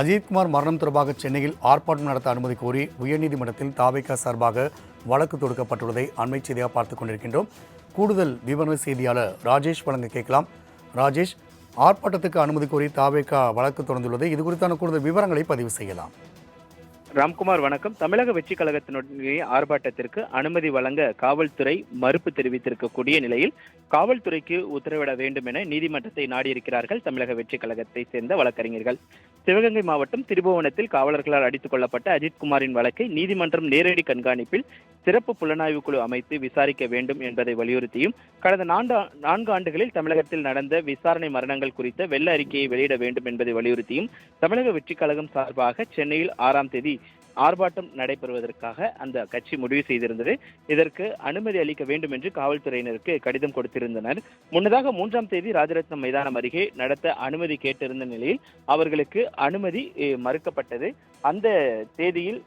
அஜித்குமார் மரணம் தொடர்பாக சென்னையில் ஆர்ப்பாட்டம் நடத்த அனுமதி கோரி உயர்நீதிமன்றத்தில் தாவேகா சார்பாக வழக்கு தொடுக்கப்பட்டுள்ளதை அண்மை செய்தியாக பார்த்துக் கொண்டிருக்கின்றோம். கூடுதல் விவரண செய்தியாளர் ராஜேஷ் வழங்க கேட்கலாம். ராஜேஷ் ஆர்ப்பாட்டத்துக்கு அனுமதி கோரி தாவேகா வழக்கு தொடர்ந்துள்ளது. இது குறித்தான கூடுதல் விவரங்களை பதிவு செய்யலாம். ராம்குமார் வணக்கம். தமிழக வெற்றி கழகத்தினுடைய ஆர்ப்பாட்டத்திற்கு அனுமதி வழங்க காவல்துறை மறுப்பு தெரிவித்திருக்கக்கூடிய நிலையில் காவல்துறைக்கு உத்தரவிட வேண்டும் என நீதிமன்றத்தை நாடியிருக்கிறார்கள் தமிழக வெற்றி கழகத்தை சேர்ந்த வழக்கறிஞர்கள். சிவகங்கை மாவட்டம் திருபுவனத்தில் காவலர்களால் அடித்துக் கொள்ளப்பட்ட அஜித்குமாரின் வழக்கை நீதிமன்றம் நேரடி கண்காணிப்பில் சிறப்பு புலனாய்வு குழு அமைத்து விசாரிக்க வேண்டும் என்பதை வலியுறுத்தியும் கடந்த நான்கு நான்கு ஆண்டுகளில் தமிழகத்தில் நடந்த விசாரணை மரணங்கள் குறித்த வெள்ள அறிக்கையை வெளியிட வேண்டும் என்பதை வலியுறுத்தியும் தமிழக வெற்றிக் கழகம் சார்பாக சென்னையில் ஆறாம் தேதி ஆர்ப்பாட்டம் நடைபெறுவதற்காக அந்த கட்சி முடிவு செய்திருந்தது. இதற்கு அனுமதி அளிக்க வேண்டும் என்று காவல்துறையினருக்கு கடிதம் கொடுத்திருந்தனர். முன்னதாக மூன்றாம் தேதி ராஜரத்னம் மைதானம் அருகே நடத்த அனுமதி கேட்டிருந்த நிலையில் அவர்களுக்கு அனுமதி மறுக்கப்பட்டது. அந்த தேதியில்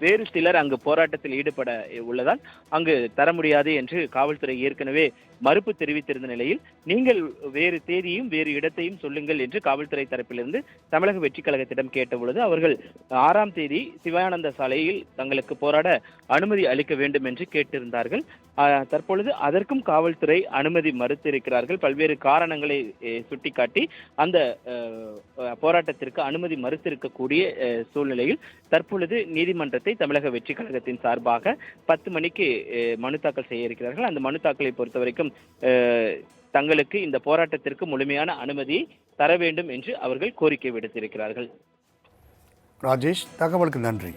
வேறு சிலர் அங்கு போராட்டத்தில் ஈடுபட உள்ளதால் அங்கு தர முடியாது என்று காவல்துறை ஏற்கனவே மறுப்பு தெரிவித்திருந்த நிலையில் நீங்கள் வேறு தேதியும் வேறு இடத்தையும் சொல்லுங்கள் என்று காவல்துறை தரப்பிலிருந்து தமிழக வெற்றி கழகத்திடம் கேட்டபொழுது அவர்கள் ஆறாம் தேதி சிவானந்த சாலையில் தங்களுக்கு போராட அனுமதி அளிக்க வேண்டும் என்று கேட்டிருந்தார்கள். தற்பொழுது அதற்கும் காவல்துறை அனுமதி மறுத்திருக்கிறார்கள். பல்வேறு காரணங்களை சுட்டிக்காட்டி அந்த போராட்டத்திற்கு அனுமதி மறுத்திருக்கக்கூடிய அஹ், சூழ்நிலையில் தற்பொழுது நீதிமன்றத்தை தமிழக வெற்றி கழகத்தின் சார்பாக பத்து மணிக்கு மனு தாக்கல் செய்ய இருக்கிறார்கள். அந்த மனு தாக்கலை பொறுத்த வரைக்கும் தங்களுக்கு இந்த போராட்டத்திற்கு முழுமையான அனுமதியை தர வேண்டும் என்று அவர்கள் கோரிக்கை விடுத்திருக்கிறார்கள். ராஜேஷ் தகவலுக்கு நன்றி.